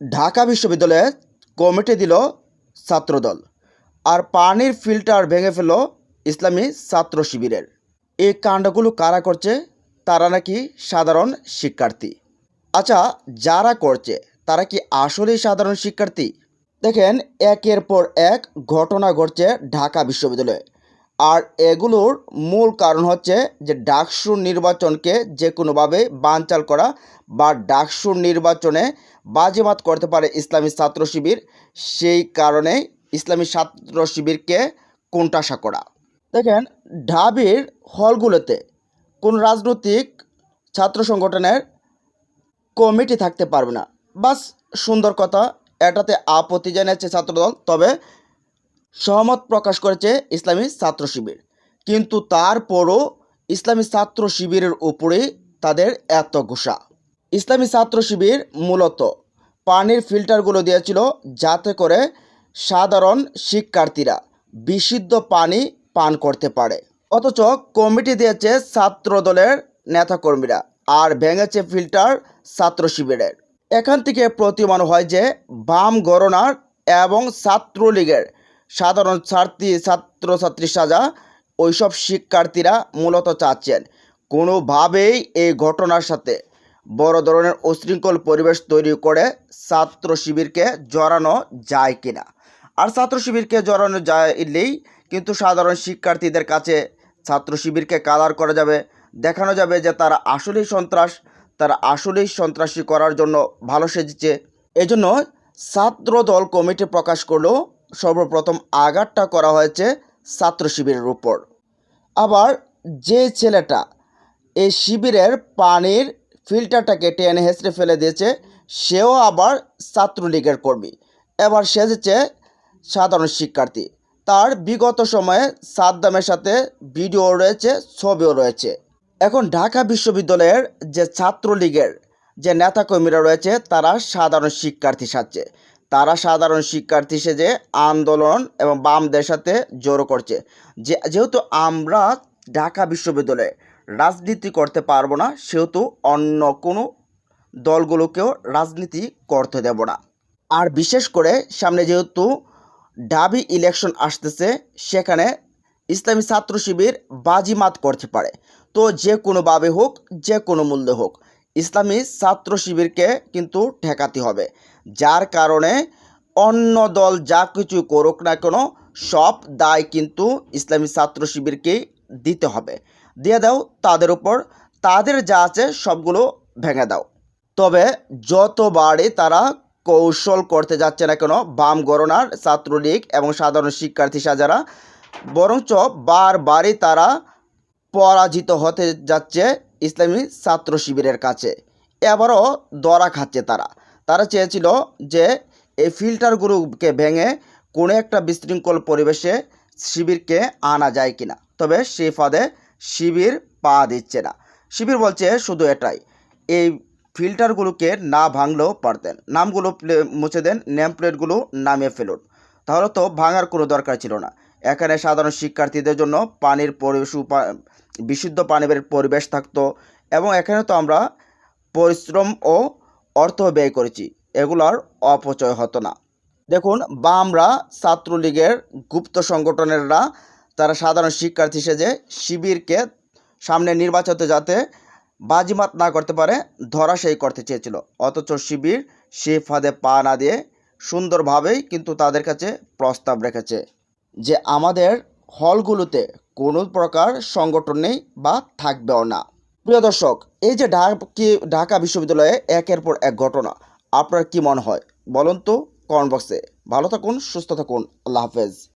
ঢাকা বিশ্ববিদ্যালয়ে কমিটি দিল ছাত্রদল আর পানির ফিল্টার ভেঙে ফেল ইসলামী ছাত্র শিবিরের। এই কাণ্ডগুলো কারা করছে, তারা নাকি সাধারণ শিক্ষার্থী। আচ্ছা যারা করছে, তারা কি আসলেই সাধারণ শিক্ষার্থী? দেখেন, একের পর এক ঘটনা ঘটছে ঢাকা বিশ্ববিদ্যালয়ে। আর এগুলোর মূল কারণ হচ্ছে যে ডাকসুর নির্বাচনকে যে কোনোভাবে বানচাল করা বা ডাকসুর নির্বাচনে বাজিমাত করতে পারে ইসলামী ছাত্র শিবির, সেই কারণে ইসলামী ছাত্র শিবিরকে কোণঠাসা করা। দেখেন, ঢাবির হলগুলোতে কোন রাজনৈতিক ছাত্র সংগঠনের কমিটি থাকতে পারবে না। বাস সুন্দর কথা, এটাতে আপত্তি জানিয়েছে ছাত্রদল, তবে সহমত প্রকাশ করেছে ইসলামী ছাত্র শিবির। কিন্তু তারপরও ইসলামী ছাত্র শিবিরের উপরে তাদের এত ঘোষা। ইসলামী ছাত্র শিবির মূলত পানির ফিল্টারগুলো দিয়েছিল যাতে করে সাধারণ শিক্ষার্থীরা বিশুদ্ধ পানি পান করতে পারে। অথচ কমিটি দিয়েছে ছাত্র দলের নেতাকর্মীরা আর ভেঙেছে ফিল্টার ছাত্র শিবিরের। এখান থেকে প্রতীয়মান হয় যে বাম গণনার এবং ছাত্রলীগের সাধারণ ছাত্রী, ছাত্রছাত্রী সাজা ওইসব শিক্ষার্থীরা মূলত চাচ্ছেন কোনোভাবেই এই ঘটনার সাথে বড় ধরনের উশৃঙ্খল পরিবেশ তৈরি করে ছাত্র শিবিরকে জড়ানো যায় কিনা। আর ছাত্র শিবিরকে জড়ানো যাইলেই কিন্তু সাধারণ শিক্ষার্থীদের কাছে ছাত্র শিবিরকে কালার করা যাবে, দেখানো যাবে যে তারা আসলেই সন্ত্রাস, তারা আসলেই সন্ত্রাসী করার জন্য ভালো সেজেছে। এজন্য ছাত্র দল কমিটি প্রকাশ করল সর্বপ্রথম আঘাতটা করা হয়েছে ছাত্র শিবিরের উপর। আবার যে ছেলেটা এই শিবিরের পানির ফিল্টারটাকে টেনে হেঁচড়ে ফেলে দিয়েছে, সেও আবার ছাত্রলীগের কর্মী। এবার সেজেছে সাধারণ শিক্ষার্থী। তার বিগত সময়ে সাদ্দামের সাথে ভিডিও রয়েছে, ছবিও রয়েছে। এখন ঢাকা বিশ্ববিদ্যালয়ের যে ছাত্রলীগের যে নেতাকর্মীরা রয়েছে, তারা সাধারণ শিক্ষার্থী সাজছে। তারা সাধারণ শিক্ষার্থী সেজে আন্দোলন এবং বামদের সাথে জড়ো করছে। যে, যেহেতু আমরা ঢাকা বিশ্ববিদ্যালয়ে রাজনীতি করতে পারব না, সেহেতু অন্য কোনো দলগুলোকেও রাজনীতি করতে দেব না। আর বিশেষ করে সামনে যেহেতু ডাবি ইলেকশন আসতেছে, সেখানে ইসলামী ছাত্র শিবির বাজিমাত করতে পারে। তো যে কোনোভাবে হোক, যে কোনো মূল্যে হোক ইসলামী ছাত্র শিবিরকে কিন্তু ঠেকাতে হবে। যার কারণে অন্য দল যা কিছু করুক না কেন, সব দায় কিন্তু ইসলামী ছাত্র শিবিরকেই দিতে হবে। দিয়ে দাও তাদের উপর, তাদের যা আছে সবগুলো ভেঙে দাও। তবে যতবারই তারা কৌশল করতে যাচ্ছে না কেন, বাম গণনার ছাত্রলীগ এবং সাধারণ শিক্ষার্থী সাজারা, বরঞ্চ বারবারই তারা পরাজিত হতে যাচ্ছে ইসলামী ছাত্র শিবিরের কাছে। এবারও দরা খাচ্ছে তারা। তারা চেয়েছিল যে এই ফিল্টারগুলোকে ভেঙে কোনো একটা বিশৃঙ্খল পরিবেশে শিবিরকে আনা যায় কিনা। তবে সেই ফাঁদে শিবির পা দিচ্ছে না। শিবির বলছে শুধু এটাই, এই ফিল্টারগুলোকে না ভাঙলেও পারতেন। নামগুলো মুছে দেন নেম প্লেটগুলো নামিয়ে ফেলুন। তাহলে তো ভাঙার কোনো দরকার ছিল না। এখানে সাধারণ শিক্ষার্থীদের জন্য পানির পরিবেশ বিশুদ্ধ পানির পরিবেশ থাকতো এবং এখানে তো আমরা পরিশ্রম ও অর্থ ব্যয় করেছি। এগুলোর অপচয় হতো না। দেখুন বা আমরা ছাত্রলীগের গুপ্ত সংগঠনেররা, তারা সাধারণ শিক্ষার্থী সেজে শিবিরকে সামনে নির্বাচনে যাতে বাজিমাত না করতে পারে ধরাশায়ী করতে চেয়েছিল। অথচ শিবির সে ফাঁদে পা না দিয়ে সুন্দরভাবেই কিন্তু তাদের কাছে প্রস্তাব রেখেছে। যে আমাদের হলগুলোতে কোনো প্রকার সংগঠন নেই বা থাকবেও না। প্রিয় দর্শক, এই যে ঢাকি ঢাকা বিশ্ববিদ্যালয়ে একের পর এক ঘটনা, আপনার কি মনে হয়? বলুন তো কমেন্ট বক্সে। ভালো থাকুন, সুস্থ থাকুন। আল্লাহ হাফেজ।